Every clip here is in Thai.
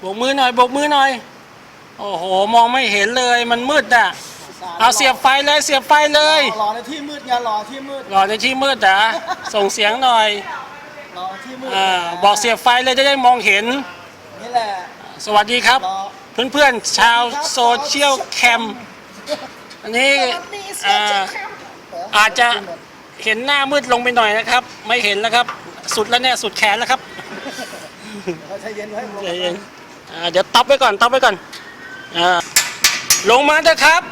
โบกมือหน่อยโบกมือหน่อย โอ้โห มองไม่เห็นเลยมันมืดอะ เอาเสียบไฟเลยเสียบไฟเลย หล่อในที่มืดไงหล่อที่มืดรอในที่มืดอะส่งเสียงหน่อยหล่อที่มืดอ่าบอกเสียบไฟเลยจะได้มองเห็น นี่แหละ สวัสดีครับหล่อเพื่อนๆชาวโซเชียลแคมอันนี้อ่าอาจจะเห็นหน้ามืดลงไปหน่อยนะครับ ไม่เห็นแล้วครับ สุดแล้วเนี่ยสุดแขนแล้วครับเขาใจเย็นไว้ใจเย็นอ่า เดี๋ยวตับไว้ก่อนตับไว้ก่อนอ่าลงมาเถอะครับ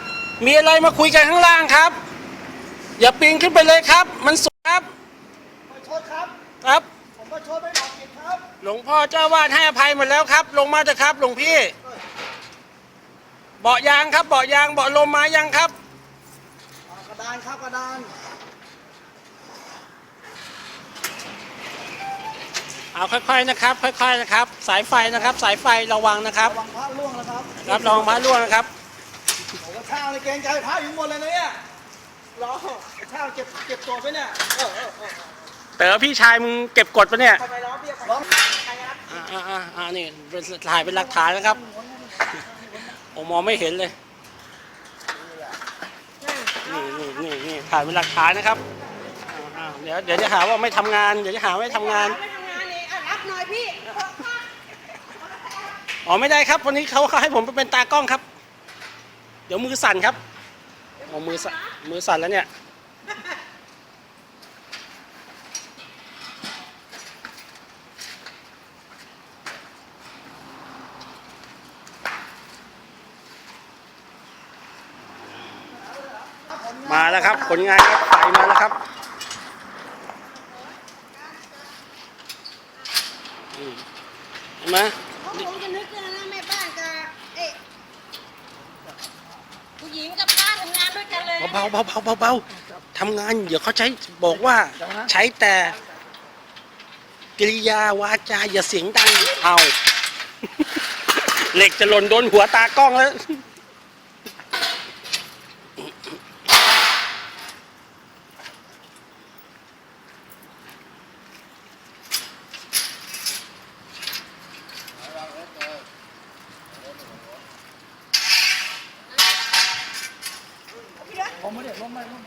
มีอะไรมาคุยกันข้างล่างครับ อย่าปีนขึ้นไปเลยครับ มันสูงครับขอโทษครับครับผมขอโทษไม่หลอกผิดครับ หลวงพ่อเจ้าวาดให้อภัยหมดแล้วครับ ลงมาเถอะครับหลวงพี่เบาะยางครับเบาะยางเบาะลมมายังครับอ่ากระดานครับกระดาน เอาค่อยๆนะครับ ค่อยๆนะครับ สายไฟนะครับ สายไฟระวังนะครับระวังพระล่วงนะครับรับรองพระร่วงนะครับผมว่าช่างในเกรงใจพระอยู่ข้างบนเลยนะเนี่ยรอช่างเก็บเก็บตัวไว้เนี่ยเออเออเออเต๋อพี่ชายมึงเก็บกดปะเนี่ยทำไมร้องเรียกร้องอ่าอ่าอ่าอ่านี่เป็นถ่ายเป็นหลักฐานนะครับโอ้มองไม่เห็นเลยนี่นี่นี่นี่ถ่ายเป็นหลักฐานนะครับอ่าอ่าเดี๋ยวเดี๋ยวจะหาว่าไม่ทำงาน เดี๋ยวจะหาว่าไม่ทำงาน ไม่ ทำงานเองอะรับหน่อยพี่อ๋อไม่ได้ครับ วันนี้เขาเขาให้ผมไปเป็นตากล้องครับ เดี๋ยวมือสั่นครับโอ้มือสั่นมือสั่นแล้วเนี่ยมาแล้วครับ ผลงานครับไฟมาแล้วครับอืมเห็นไหมเขาคงจะนึกนะนะแม่บ้านกับเอ๊ะผู้หญิงกับป้าทำงานด้วยกันเลยเบาเบาเบาเบาเบาทำงาน เดี๋ยวเขาใช้บอกว่า ใช้แต่กิริยาวาจาอย่าเสียงดังเอา เหล็กจะหล่นโดนหัวตากล้องแล้ว ผมไม่ได้ล้มไม่ล้มไม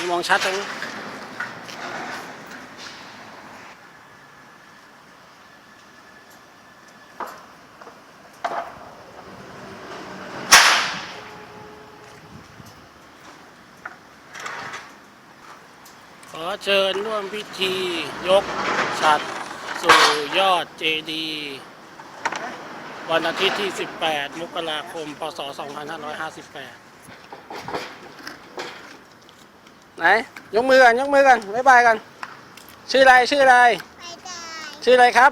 ่มองชัดตรง ขอเชิญร่วมพิธียกฉัดสู่ยอดเจดีย์วันอาทิตย์ที่ 18 มกราคม พศ 2558 ไหน ยกมือกัน ยกมือกันบ๊ายบายกัน ชื่ออะไร ชื่ออะไรชื่ออะไรครับ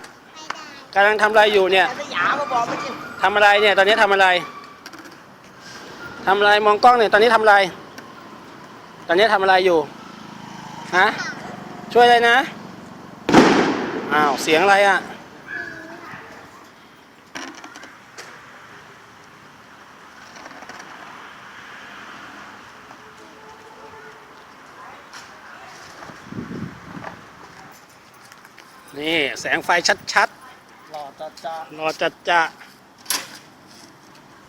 กำลังทำอะไรอยู่เนี่ยไม่หยามาบอกไม่จริงทำอะไรเนี่ย ตอนนี้ทำอะไร ทำอะไร มองกล้องเนี่ย ตอนนี้ทำอะไร ตอนนี้ทำอะไรอยู่ ฮะ ช่วยอะไรนะ อ้าว เสียงอะไรอะ นี่ แสงไฟชัดๆหล่อจัดจ้ารอจัดจะ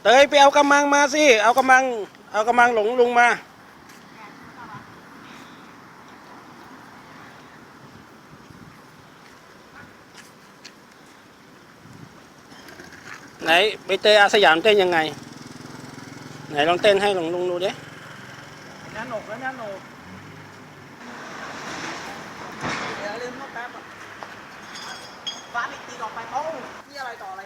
เตยไปเอากำมังมาสิ เอากำมัง เอากำมังหลงลุงมา นไปเตยอาสยามเต้นยังไง ไหนลองเต้นให้หลวงลุงดูดิแน่นอนกแล้วแน่นอนกเดี๋ยวลืมลูกแป๊บอะฟ้าอีกตีต่อไปเขามีอะไรต่ออะไร